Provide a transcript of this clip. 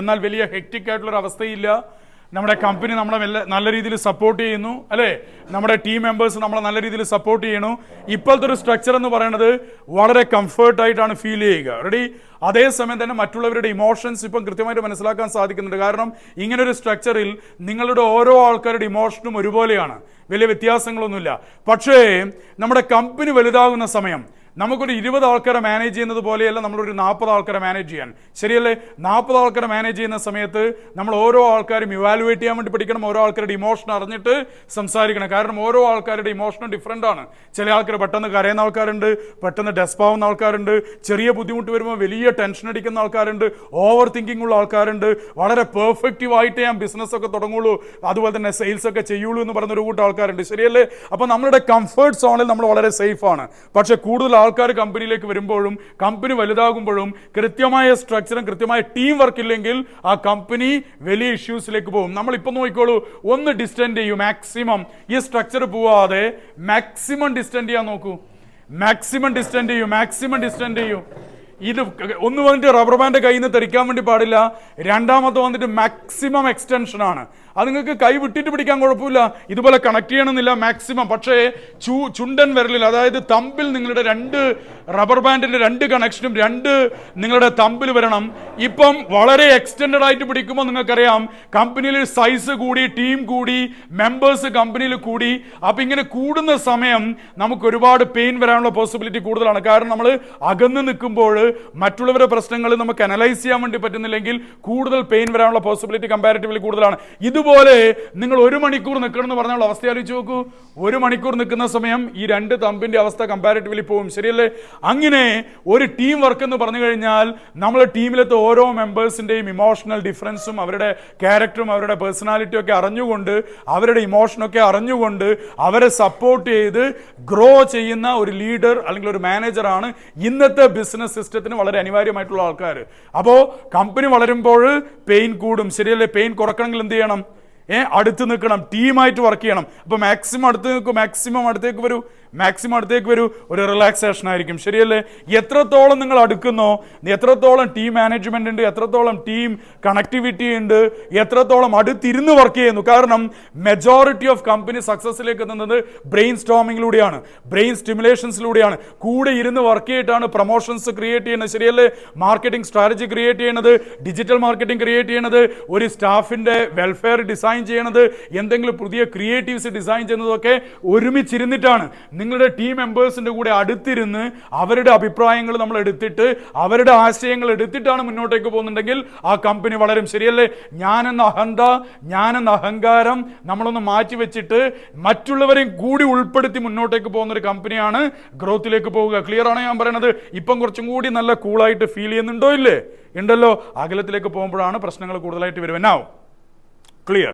എന്നാൽ വലിയ ഹെക്റ്റിക് ആയിട്ടുള്ള ഒരു അവസ്ഥയില്ല. നമ്മുടെ കമ്പനി നമ്മളെ നല്ല രീതിയിൽ സപ്പോർട്ട് ചെയ്യുന്നു അല്ലേ? നമ്മുടെ ടീം മെമ്പേഴ്സ് നമ്മളെ നല്ല രീതിയിൽ സപ്പോർട്ട് ചെയ്യണു ഇപ്പോഴത്തെ ഒരു സ്ട്രക്ചർ എന്ന് പറയുന്നത് വളരെ കംഫർട്ട് ആയിട്ടാണ് ഫീൽ ചെയ്യുക. റെഡി അതേസമയം തന്നെ മറ്റുള്ളവരുടെ ഇമോഷൻസ് ഇപ്പം കൃത്യമായിട്ട് മനസ്സിലാക്കാൻ സാധിക്കുന്നുണ്ട്. കാരണം ഇങ്ങനെ ഒരു സ്ട്രക്ചറിൽ നിങ്ങളുടെ ഓരോ ആൾക്കാരുടെ ഇമോഷനും ഒരുപോലെയാണ്. വലിയ വ്യത്യാസങ്ങളൊന്നുമില്ല. പക്ഷേ നമ്മുടെ കമ്പനി വലുതാകുന്ന സമയം നമുക്കൊരു ഇരുപത് ആൾക്കാരെ മാനേജ് ചെയ്യുന്നത് പോലെയല്ല നമ്മളൊരു നാൽപ്പത് ആൾക്കാരെ മാനേജ് ചെയ്യാൻ. ശരിയല്ലേ? നാൽപ്പത് ആൾക്കാരെ മാനേജ് ചെയ്യുന്ന സമയത്ത് നമ്മൾ ഓരോ ആൾക്കാരും ഇവാലുവേറ്റ് ചെയ്യാൻ വേണ്ടി പഠിക്കണം. ഓരോ ആൾക്കാരുടെ ഇമോഷൻ അറിഞ്ഞിട്ട് സംസാരിക്കണം. കാരണം ഓരോ ആൾക്കാരുടെ ഇമോഷനും ഡിഫറെന്റ് ആണ്. ചില ആൾക്കാർ പെട്ടെന്ന് കരയുന്ന ആൾക്കാരുണ്ട് പെട്ടെന്ന് ഡെസ്പാവുന്ന ആൾക്കാരുണ്ട് ചെറിയ ബുദ്ധിമുട്ട് വരുമ്പോൾ വലിയ ടെൻഷൻ അടിക്കുന്ന ആൾക്കാരുണ്ട് ഓവർ തിങ്കിങ് ഉള്ള ആൾക്കാരുണ്ട്. വളരെ പെർഫെക്റ്റീവ് ആയിട്ട് ഞാൻ ബിസിനസ് ഒക്കെ തുടങ്ങുള്ളൂ. അതുപോലെ തന്നെ സെയിൽസ് ഒക്കെ ചെയ്യുള്ളൂ എന്ന് പറയുന്ന ഒരു കൂട്ടം ആൾക്കാരുണ്ട്. ശരിയല്ലേ? അപ്പോൾ നമ്മളുടെ കംഫേർട്ട് സോണിൽ നമ്മൾ വളരെ സേഫ് ആണ്. പക്ഷേ കൂടുതൽ ആൾക്കാർ കമ്പനിയിലേക്ക് വരുമ്പോഴും കമ്പനി വലുതാകുമ്പോഴും കൃത്യമായ സ്ട്രക്ചറും കൃത്യമായ ടീം വർക്ക് ഇല്ലെങ്കിൽ ആ കമ്പനി വലിയ ഇഷ്യൂസിലേക്ക് പോകും. നമ്മൾ ഇപ്പം നോക്കിക്കോളൂ ഒന്ന് ഡിസ്റ്റൻഡ് ചെയ്യൂ മാക്സിമം ഈ സ്ട്രക്ചർ പോവാതെ മാക്സിമം ഡിസ്റ്റൻഡ് ചെയ്യാൻ നോക്കൂ. മാക്സിമം ഡിസ്റ്റൻഡ് ചെയ്യൂ മാക്സിമം ഡിസ്റ്റൻഡ് ചെയ്യൂ. ഇത് ഒന്ന് വന്നിട്ട് റബ്ബർ ബാൻഡ് കയ്യിൽ നിന്ന് തെറിക്കാൻ വേണ്ടി പാടില്ല. രണ്ടാമത്തെ വന്നിട്ട് മാക്സിമം എക്സ്റ്റൻഷൻ ആണ്. അത് നിങ്ങൾക്ക് കൈ വിട്ടിട്ട് പിടിക്കാൻ കുഴപ്പമില്ല. ഇതുപോലെ കണക്ട് ചെയ്യണമെന്നില്ല മാക്സിമം പക്ഷേ ചു ചുണ്ടൻ വിരലിൽ അതായത് തമ്പിൽ നിങ്ങളുടെ രണ്ട് റബ്ബർ ബാൻഡിന്റെ രണ്ട് കണക്ഷനും രണ്ട് നിങ്ങളുടെ തമ്പിൽ വരണം. ഇപ്പം വളരെ എക്സ്റ്റൻഡ് ആയിട്ട് പിടിക്കുമ്പോൾ നിങ്ങൾക്കറിയാം കമ്പനിയിൽ സൈസ് കൂടി ടീം കൂടി മെമ്പേഴ്സ് കമ്പനിയിൽ കൂടി. അപ്പം ഇങ്ങനെ കൂടുന്ന സമയം നമുക്ക് ഒരുപാട് പെയിൻ വരാനുള്ള പോസിബിലിറ്റി കൂടുതലാണ്. കാരണം നമ്മൾ അകന്ന് നിൽക്കുമ്പോൾ മറ്റുള്ളവരുടെ പ്രശ്നങ്ങൾ നമുക്ക് അനലൈസ് ചെയ്യാൻ വേണ്ടി പറ്റുന്നില്ലെങ്കിൽ കൂടുതൽ പെയിൻ വരാനുള്ള പോസിബിലിറ്റി കമ്പാരിറ്റീവ്ലി കൂടുതലാണ്. ഇതുപോലെ നിങ്ങൾ ഒരു മണിക്കൂർ നിൽക്കണം എന്ന് പറഞ്ഞുള്ള അവസ്ഥ ആലോചിച്ച് നോക്കൂ. ഒരു മണിക്കൂർ നിൽക്കുന്ന സമയം ഈ രണ്ട് തമ്പിന്റെ അവസ്ഥ കമ്പാരിറ്റീവ്ലി പോകും ശരിയല്ലേ? അങ്ങനെ ഒരു ടീം വർക്ക് എന്ന് പറഞ്ഞു കഴിഞ്ഞാൽ നമ്മൾ ടീമിലത്തെ ഓരോ മെമ്പേഴ്സിന്റെയും ഇമോഷണൽ ഡിഫറൻസും അവരുടെ ക്യാരക്ടറും അവരുടെ പേഴ്സണാലിറ്റിയും ഒക്കെ അറിഞ്ഞുകൊണ്ട് അവരുടെ ഇമോഷനൊക്കെ അറിഞ്ഞുകൊണ്ട് അവരെ സപ്പോർട്ട് ചെയ്ത് ഗ്രോ ചെയ്യുന്ന ഒരു ലീഡർ അല്ലെങ്കിൽ ഒരു മാനേജറാണ് ഇന്നത്തെ ബിസിനസ് സിസ്റ്റത്തിന് വളരെ അനിവാര്യമായിട്ടുള്ള ആൾക്കാർ അപ്പോൾ കമ്പനി വളരുമ്പോൾ പെയിൻ കൂടും. ശരിയല്ലേ? പെയിൻ കുറക്കണമെങ്കിൽ എന്ത് ചെയ്യണം? ഏ അടുത്ത് നിൽക്കണം ടീമായിട്ട് വർക്ക് ചെയ്യണം. അപ്പോൾ മാക്സിമം അടുത്ത് നിൽക്കും മാക്സിമം അടുത്തേക്ക് വരൂ. മാക്സിമം അടുത്തേക്ക് വരൂ. ഒരു റിലാക്സേഷൻ ആയിരിക്കും. ശരിയല്ലേ? എത്രത്തോളം നിങ്ങൾ അടുക്കുന്നോ എത്രത്തോളം ടീം മാനേജ്മെന്റ് ഉണ്ട് എത്രത്തോളം ടീം കണക്ടിവിറ്റി ഉണ്ട് എത്രത്തോളം അടുത്തിരുന്ന് വർക്ക് ചെയ്യുന്നു. കാരണം മെജോറിറ്റി ഓഫ് കമ്പനി സക്സസ്സിലേക്ക് എത്തുന്നത് ബ്രെയിൻ സ്റ്റോമിങ്ങിലൂടെയാണ് ബ്രെയിൻ സ്റ്റിമുലേഷൻസിലൂടെയാണ് കൂടെ ഇരുന്ന് വർക്ക് ചെയ്തിട്ടാണ് പ്രൊമോഷൻസ് ക്രിയേറ്റ് ചെയ്യുന്നത്. ശരിയല്ലേ? മാർക്കറ്റിംഗ് സ്ട്രാറ്റജി ക്രിയേറ്റ് ചെയ്യുന്നത് ഡിജിറ്റൽ മാർക്കറ്റിംഗ് ക്രിയേറ്റ് ചെയ്യുന്നത് ഒരു സ്റ്റാഫിന്റെ വെൽഫെയർ ഡിസൈൻ ചെയ്യണത് എന്തെങ്കിലും പുതിയ ക്രിയേറ്റീവ്സ് ഡിസൈൻ ചെയ്യുന്നതൊക്കെ ഒരുമിച്ചിരുന്നിട്ടാണ്. നിങ്ങളുടെ ടീം മെമ്പേഴ്സിന്റെ കൂടെ അടുത്തിരുന്ന് അവരുടെ അഭിപ്രായങ്ങൾ നമ്മൾ എടുത്തിട്ട് അവരുടെ ആശയങ്ങൾ എടുത്തിട്ടാണ് മുന്നോട്ടേക്ക് പോകുന്നുണ്ടെങ്കിൽ ആ കമ്പനി വളരും. ശരിയല്ലേ? ഞാനെന്ന അഹന്ത ഞാനെന്ന അഹങ്കാരം നമ്മളൊന്ന് മാറ്റി വെച്ചിട്ട് മറ്റുള്ളവരെയും കൂടി ഉൾപ്പെടുത്തി മുന്നോട്ടേക്ക് പോകുന്ന ഒരു കമ്പനിയാണ് ഗ്രോത്തിലേക്ക് പോവുക. ക്ലിയർ ആണ് ഞാൻ പറയുന്നത് ഇപ്പം കുറച്ചും കൂടി നല്ല കൂളായിട്ട് ഫീൽ ചെയ്യുന്നുണ്ടോ ഇല്ലേ? ഉണ്ടല്ലോ? അകലത്തിലേക്ക് പോകുമ്പോഴാണ് പ്രശ്നങ്ങൾ കൂടുതലായിട്ട് വരുവനാവും ക്ലിയർ